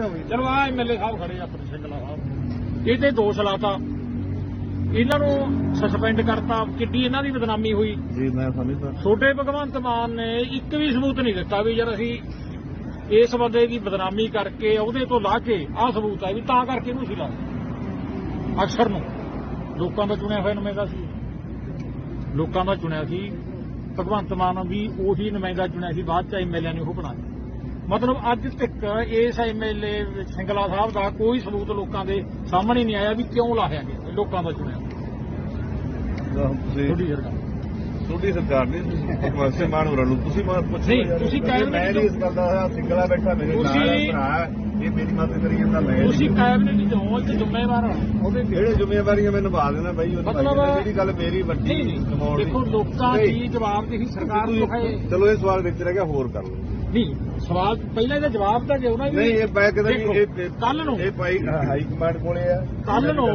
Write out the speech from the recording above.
ਚਲੋ ਆ ਐਮਐਲਏ ਸਾਹਿਬ ਖੜੇ ਆ ਆਪਣੇ ਸਿੰਗਲਾ ਸਾਹਿਬ। ਇਹ ਤੇ ਦੋਸ਼ ਲਾਤਾ। ਇਹਨਾਂ ਨੂੰ ਸਸਪੈਂਡ ਕਰਤਾ। ਕਿੱਡੀ ਇਹਨਾਂ ਦੀ ਬਦਨਾਮੀ ਹੋਈ। ਜੀ ਮੈਂ ਸਮਝਦਾ। ਛੋਟੇ ਭਗਵੰਤ ਮਾਨ ਨੇ ਇੱਕ ਵੀ ਸਬੂਤ ਨਹੀਂ ਦਿੱਤਾ ਵੀ ਯਾਰ ਅਸੀਂ ਇਸ ਬੰਦੇ ਦੀ ਬਦਨਾਮੀ ਕਰਕੇ ਉਹਦੇ ਤੋਂ ਲਾ ਕੇ ਆਹ ਸਬੂਤ ਹੈ ਵੀ ਤਾਂ ਕਰਕੇ ਇਹਨੂੰ ਸਿਲਾ ਅਕਸਰ ਨੂੰ। ਲੋਕਾਂ ਦਾ ਚੁਣਿਆ ਹੋਇਆ ਨੁਮਾਇੰਦਾ ਸੀ। ਲੋਕਾਂ ਦਾ ਚੁਣਿਆ ਸੀ। ਭਗਵੰਤ ਮਾਨ ਵੀ ਉਹੀ ਨੁਮਾਇੰਦਾ ਚੁਣਿਆ ਸੀ। ਬਾਅਦ ਚ ਐਮਐਲਏ ਨੇ ਉਹ ਬਣਾਇਆ ਮਤਲਬ ਅੱਜ ਤੱਕ ਇਸ ਐਮਐਲਏ ਸਿੰਗਲਾ ਸਾਹਿਬ ਦਾ ਕੋਈ ਸਬੂਤ ਲੋਕਾਂ ਦੇ ਸਾਹਮਣੇ ਨਹੀਂ ਆਇਆ ਵੀ ਕਿਉਂ ਲਾਇਆ ਗਿਆ ਲੋਕਾਂ ਦਾ ਚੁਣਿਆ ਤਾਂ ਤੁਸੀਂ ਥੋੜੀ ਸਰਕਾਰ ਤੁਹਾਡੀ ਸਰਕਾਰ ਨਹੀਂ ਵੈਸੇ ਮਾਨ ਹੋਰਾਂ ਨੂੰ ਤੁਸੀਂ ਮਾਨ ਪੁੱਛੋ ਨਹੀਂ। ਤੁਸੀਂ ਕਾਇਮ ਮੈਂ ਨਹੀਂ ਇਸ ਗੱਲ ਦਾ ਸਿੰਗਲਾ ਬੈਠਾ ਮੇਰੇ ਨਾਲ ਭਰਾ ਇਹ ਮੇਰੀ ਮਦਦ ਕਰੀ ਜਾਂਦਾ ਮੈਂ ਤੁਸੀਂ। ਕੈਬਨਿਟ ਚੋਂ ਤੇ ਜ਼ਿੰਮੇਵਾਰ ਹੋ ਉਹਦੇ ਜਿਹੜੇ ਜ਼ਿੰਮੇਵਾਰੀਆਂ ਮੈਂ ਨਿਭਾ ਦੇਣਾ ਬਾਈ ਉਹ। ਜਿਹੜੀ ਗੱਲ ਮੇਰੀ ਵੱਡੀ ਕਮਾਉਣ ਦੀ ਦੇਖੋ ਲੋਕਾਂ ਦੀ ਜਵਾਬਦੇਹੀ ਸਰਕਾਰ ਤੋਂ ਹੈ ਚਲੋ ਇਹ ਸਵਾਲ ਵਿੱਚ ਰਹਿ ਗਿਆ ਹੋਰ ਕਰ ਲਓ ਨਹੀਂ ਸਵਾਲ ਪਹਿਲਾਂ ਇਹਦਾ ਜਵਾਬ ਤਾਂ ਦਿਓ ਨਾ ਨਹੀਂ ਇਹ ਮੈਂ ਕਹਿੰਦਾ ਵੀ ਇਹ ਕੱਲ੍ਹ ਨੂੰ। ਇਹ ਭਾਈ ਹਾਈ ਕਮਾਂਡ ਕੋਲੇ ਆ। ਕੱਲ ਨੂੰ